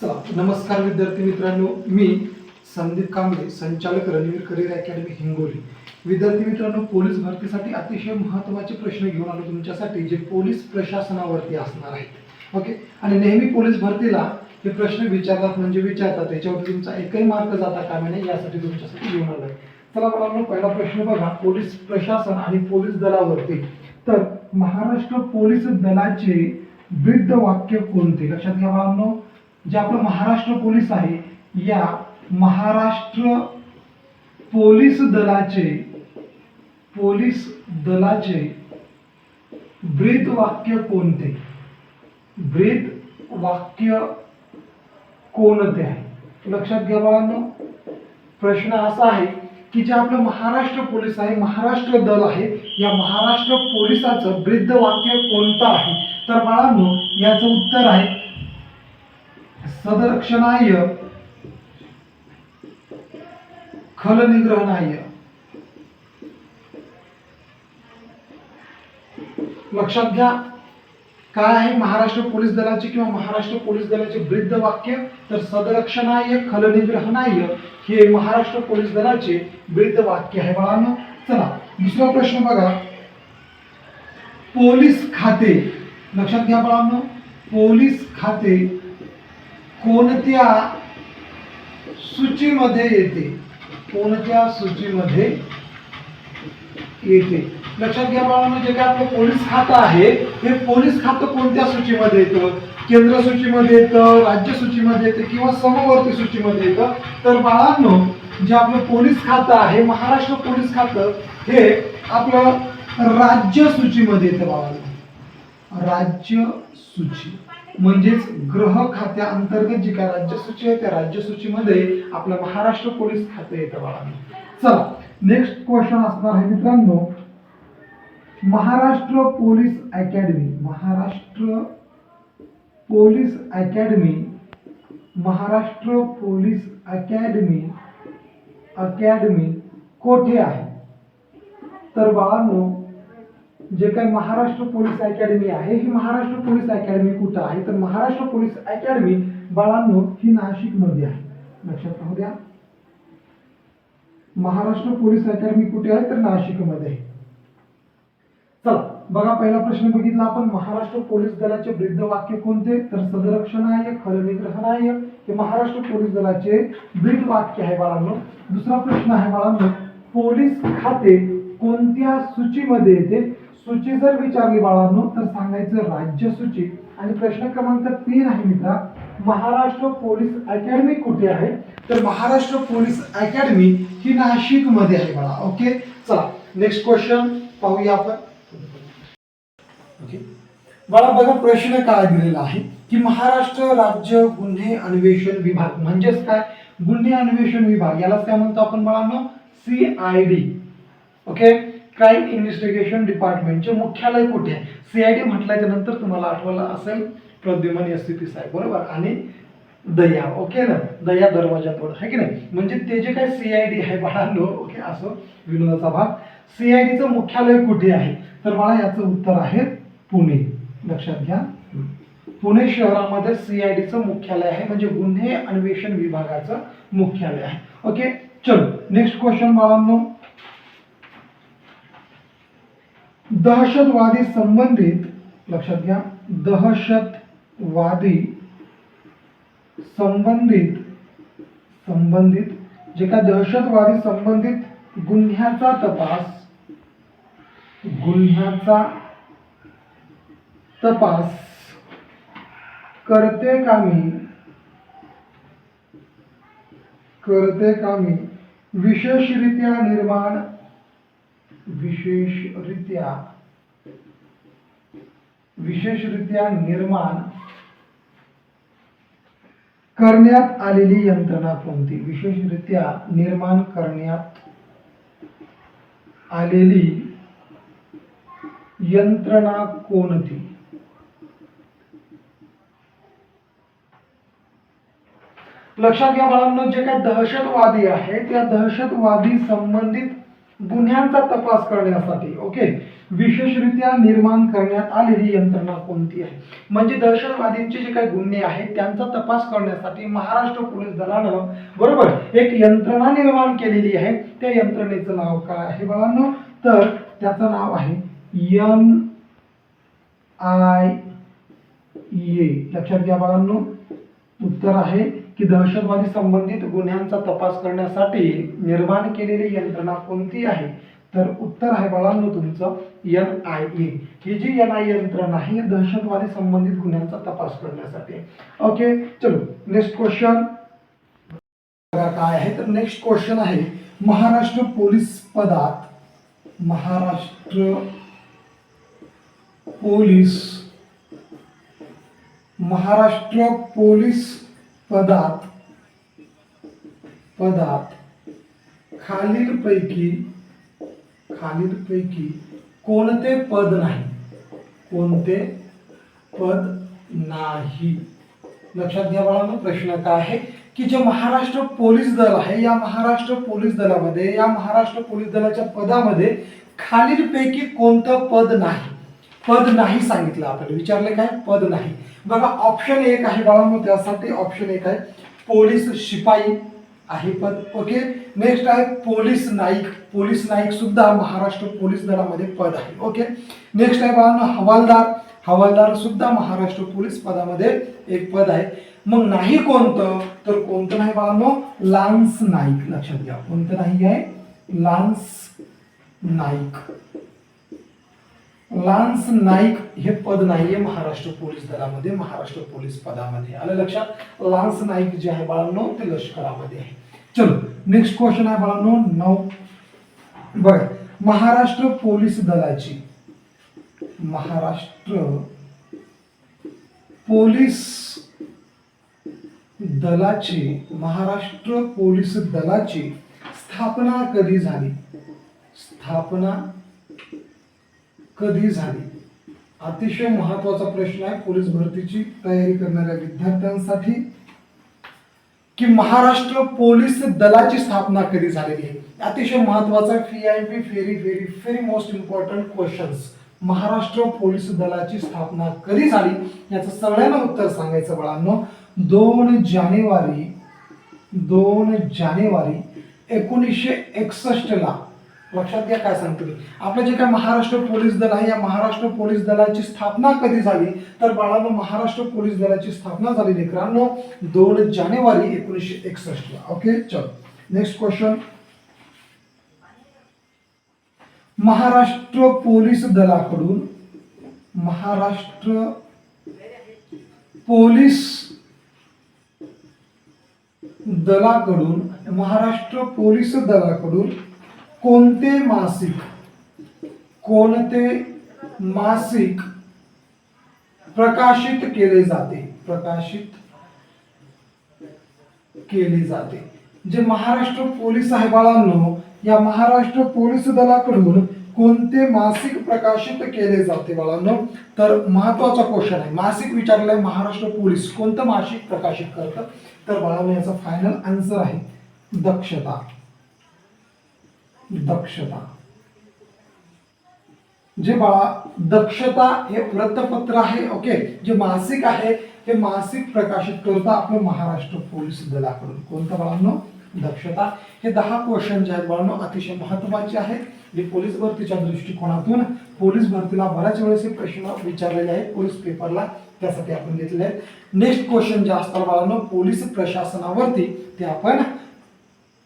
चला नमस्कार विद्यार्थी मित्रांनो मी संदीप कांबळे संचालक रणवीर करिअर अकॅडमी हिंगोली. विद्यार्थी मित्रांनो पोलीस भरतीसाठी अतिशय महत्त्वाचे प्रश्न घेऊन आलो तुमच्यासाठी जे पोलीस प्रशासनावरती असणार आहेत. ओके आणि नेहमी पोलीस भरतीला हे प्रश्न विचारतात म्हणजे विचारतात त्याच्यावरती तुमचा एकही मार्क जाता कामा नये यासाठी तुमच्यासाठी घेऊन आलोय. चला मला पहिला प्रश्न बघा पोलीस प्रशासन आणि पोलीस दलावरती. तर महाराष्ट्र पोलीस दलाचे वृद्ध वाक्य कोणते? लक्षात घ्या बाळांनो जे आपलं महाराष्ट्र पोलीस आहे या महाराष्ट्र पोलीस दलाचे पोलीस दलाचे ब्रीद वाक्य कोणते? ब्रीद वाक्य कोणते आहे? लक्षात घ्या बाळांनो. प्रश्न असा आहे की जे आपलं महाराष्ट्र पोलीस आहे महाराष्ट्र दल आहे या महाराष्ट्र पोलिसाचं ब्रीद वाक्य कोणतं आहे? तर बाळांनो याचं उत्तर आहे सदरक्षणाय खलनिग्रहणाय. लक्षात घ्या काय आहे महाराष्ट्र पोलीस दलाचे किंवा महाराष्ट्र पोलीस दलाचे वृद्ध वाक्य? तर सदरक्षणाय खलनिग्रहणाय हे महाराष्ट्र पोलीस दलाचे वृद्ध वाक्य आहे बाळांनो. चला दुसरा प्रश्न बघा. पोलीस खाते. लक्षात घ्या बाळांनो. पोलीस खाते कोणत्या सूचीमध्ये येते? कोणत्या सूचीमध्ये येते? लक्षात घ्या बाळांनो जे म्हणजे काय आपलं पोलीस खातं आहे. हे पोलीस खातं कोणत्या सूचीमध्ये येतं? केंद्र सूचीमध्ये येतं राज्य सूचीमध्ये येतं किंवा समवर्ती सूचीमध्ये येतं? तर बाळांनो जे आपलं पोलीस खातं आहे महाराष्ट्र पोलीस खातं हे आपलं राज्य सूचीमध्ये येतं बाळांनो. राज्य सूची. म्हणजेच ग्रह खात्या अंतर्गत जी काय राज्य सूची आहे त्या राज्य सूचीमध्ये आपलं महाराष्ट्र पोलीस खातं येतं बाळांनो चला नेक्स्ट क्वेश्चन असणार आहे मित्रांनो. Maharashtra police academy Maharashtra police academy Maharashtra police academy academy कोठे आहे? तर बाळांनो जे काही महाराष्ट्र पोलीस अकॅडमी आहे ही महाराष्ट्र पोलीस अकॅडमी कुठं आहे? तर महाराष्ट्र पोलीस अकॅडमी बाळांनो ही नाशिकमध्ये आहे. लक्षात राहू द्या. महाराष्ट्र पोलीस अकॅडमी कुठे आहे? तर नाशिकमध्ये चला बघा पहिला प्रश्न बघितला आपण. महाराष्ट्र पोलीस दलाचे वृद्ध वाक्य कोणते? तर सदरक्षणाय आहे हे महाराष्ट्र पोलीस दलाचे वृद्ध वाक्य आहे बाळांनो. दुसरा प्रश्न आहे बाळांनो पोलीस खाते कोणत्या सूचीमध्ये येते? सूची जर विचारली बाळांनो तर सांगायचं राज्य सूची. आणि प्रश्न क्रमांक तीन आहे मित्रा. महाराष्ट्र पोलीस अकॅडमी कुठे आहे? तर महाराष्ट्र पोलीस अकॅडमी ही नाशिकमध्ये आहे बाळा. ओके? चला नेक्स्ट क्वेश्चन पाहूया आपण. ओके? बाळा बघा प्रश्न काय दिलेला आहे? की महाराष्ट्र राज्य गुन्हे अन्वेषण विभाग म्हणजेच काय? गुन्हे अन्वेषण विभाग यालाच काय म्हणतो आपण बाळांनो? C I D okay? Crime investigation डिपार्टमेंटचे मुख्यालय कुठे आहे? सीआयडी म्हटल्याच्या नंतर तुम्हाला आठवलं असेल प्रद्युमन एस सी पी साहेब बरोबर? आणि दया ओके ना? दया दरवाजा तोड आहे की नाही? म्हणजे ते जे काय सीआयडी आहे बाळांनो ओके असो विनोदाचा भाग. सीआयडीचं मुख्यालय कुठे आहे? तर मला याचं उत्तर आहे पुणे. लक्षात घ्या. पुणे शहरामध्ये सीआयडीचं मुख्यालय आहे म्हणजे गुन्हे अन्वेषण विभागाचं मुख्यालय आहे. ओके चलो नेक्स्ट क्वेश्चन बाळांनो. दहशतवादी संबंधित लक्षात घ्या दहशतवादी संबंधित संबंधित जे काय दहशतवादी संबंधित गुन्ह्याचा तपास गुन्ह्याचा तपास करते कामी करते कामी विशेषरित्या निर्माण विशेषरित्या विशेषरित्या निर्माण करण्यात आलेली यंत्रणा कोणती? विशेषरित्या निर्माण करण्यात आलेली यंत्रणा कोणती? लक्षात घ्या बाळांनो जे काही दहशतवादी आहे त्या दहशतवादी संबंधित गुन्ह्यांचा तपास करण्यासाठी ओके? विशेषरित्या निर्माण करण्यात आलेली यंत्रणा कोणती आहे? म्हणजे दहशतवादींचे जे काही गुन्हे आहेत त्यांचा तपास करण्यासाठी महाराष्ट्र पोलीस दलानं बरोबर एक यंत्रणा निर्माण केलेली आहे. त्या यंत्रणेचं नाव काय आहे बाळांनो? तर त्याचं नाव आहे एन आय ए. लक्षात घ्या बाळांनो उत्तर आहे की दहशतवादी संबंधित गुन्ह्यांचा तपास करण्यासाठी निर्माण केलेली यंत्रणा कोणती आहे? तर उत्तर आहे बाळांनो तुमचं एन आय ए. ही जी एन आय यंत्रणा आहे ही दहशतवादी संबंधित गुन्ह्यांचा तपास करण्यासाठी. ओके चलो नेक्स्ट क्वेश्चन काय आहे? तर नेक्स्ट क्वेश्चन आहे महाराष्ट्र पोलीस पदात महाराष्ट्र पोलीस महाराष्ट्र पोलीस पदात पदात खालीलपैकी खालीलपैकी कोणते पद नाही? कोणते पद नाही? लक्षात घ्या बाळा प्रश्न काय आहे की जे महाराष्ट्र पोलीस दल आहे या महाराष्ट्र पोलीस दलामध्ये या महाराष्ट्र पोलीस दलाच्या पदामध्ये खालीलपैकी कोणतं पद नाही? पद नाही सांगितलं आपल्याला. विचारले काय? पद नाही. बघा ऑप्शन एक आहे बाळांनो त्यासाठी ऑप्शन एक आहे. पोलीस शिपाई आहे पद. ओके नेक्स्ट आहे पोलीस नाईक. पोलीस नाईक सुद्धा महाराष्ट्र पोलीस दलामध्ये पद आहे. ओके नेक्स्ट आहे बाळांनो हवालदार. हवालदार सुद्धा महाराष्ट्र पोलीस पदामध्ये एक पद आहे. मग नाही कोणतं? तर कोणतं नाही बाळांनो? लान्स नाईक. लक्षात घ्या. कोणतं नाही आहे? लान्स नाईक. लान्स नाईक हे पद नाहीये महाराष्ट्र पोलीस दलामध्ये महाराष्ट्र पोलीस पदामध्ये. आलं लक्षात? लान्स नाईक जे आहे बाळांनो ते लष्करामध्ये आहे. चलो नेक्स्ट क्वेश्चन आहे बाळांनो नऊ. बघा महाराष्ट्र पोलीस दलाची महाराष्ट्र पोलीस दलाची महाराष्ट्र पोलीस दलाची स्थापना कधी झाली? स्थापना कधी झाली? अतिशय महत्त्वाचा प्रश्न आहे. पोलीस भरतीची तयारी करणाऱ्या विद्यार्थ्यांसाठी की महाराष्ट्र पोलीस दलाची स्थापना कधी झालेली आहे? अतिशय महत्त्वाचा फी आय पी फेरी very very most important questions Maharashtra police दलाची स्थापना कधी झाली? याचं सगळ्यांना उत्तर सांगायचं बाळांनो. दोन जानेवारी दोन जानेवारी एकोणीसशे एकसष्ट ला लक्षात घ्या काय सांगतो मी. आपलं जे काय महाराष्ट्र पोलीस दल आहे या महाराष्ट्र पोलीस दलाची स्थापना कधी झाली? तर बाळांनो महाराष्ट्र पोलीस दलाची स्थापना झाली लेकरांनो दोन जानेवारी एकोणीसशे एकसष्ट. ला ओके चल. नेक्स्ट क्वेश्चन महाराष्ट्र पोलीस दलाकडून महाराष्ट्र पोलीस दलाकडून महाराष्ट्र पोलीस दलाकडून कोणते मासिक? कोणते मासिक प्रकाशित केले जाते? प्रकाशित केले जाते. जे महाराष्ट्र पोलीस आहे बाळांनो या महाराष्ट्र पोलीस दलाकडून कोणते मासिक प्रकाशित केले जाते बाळांनो? तर महत्त्वाचा क्वेश्चन आहे. मासिक विचारलंय महाराष्ट्र पोलीस. कोणतं मासिक प्रकाशित करतं? तर बाळांनो याचा फायनल आन्सर आहे दक्षता. दक्षता. जे बाळा दक्षता हे वृत्तपत्र आहे ओके? जे मासिक आहे हे मासिक प्रकाशित करतं आपलं महाराष्ट्र पोलीस दलाकडून. कोणतं बाळांनो? दक्षता. हे दहा क्वेश्चन जे आहेत बाळांनो अतिशय महत्त्वाचे आहेत. जे पोलीस भरतीच्या दृष्टिकोनातून पोलीस भरतीला बऱ्याच वेळेस हे प्रश्न विचारलेले आहेत पोलीस पेपरला. त्यासाठी आपण घेतलेले आहेत. नेक्स्ट क्वेश्चन जे असतात बाळांनो पोलीस प्रशासनावरती ते आपण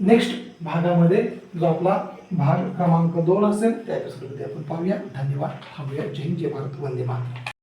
नेक्स्ट भागामध्ये जो आपला भाग क्रमांक दोन असेल त्या एपिसोडमध्ये आपण पाहूया. धन्यवाद. थांबूया. जय हिंद जय भारत. वंदे मातरम.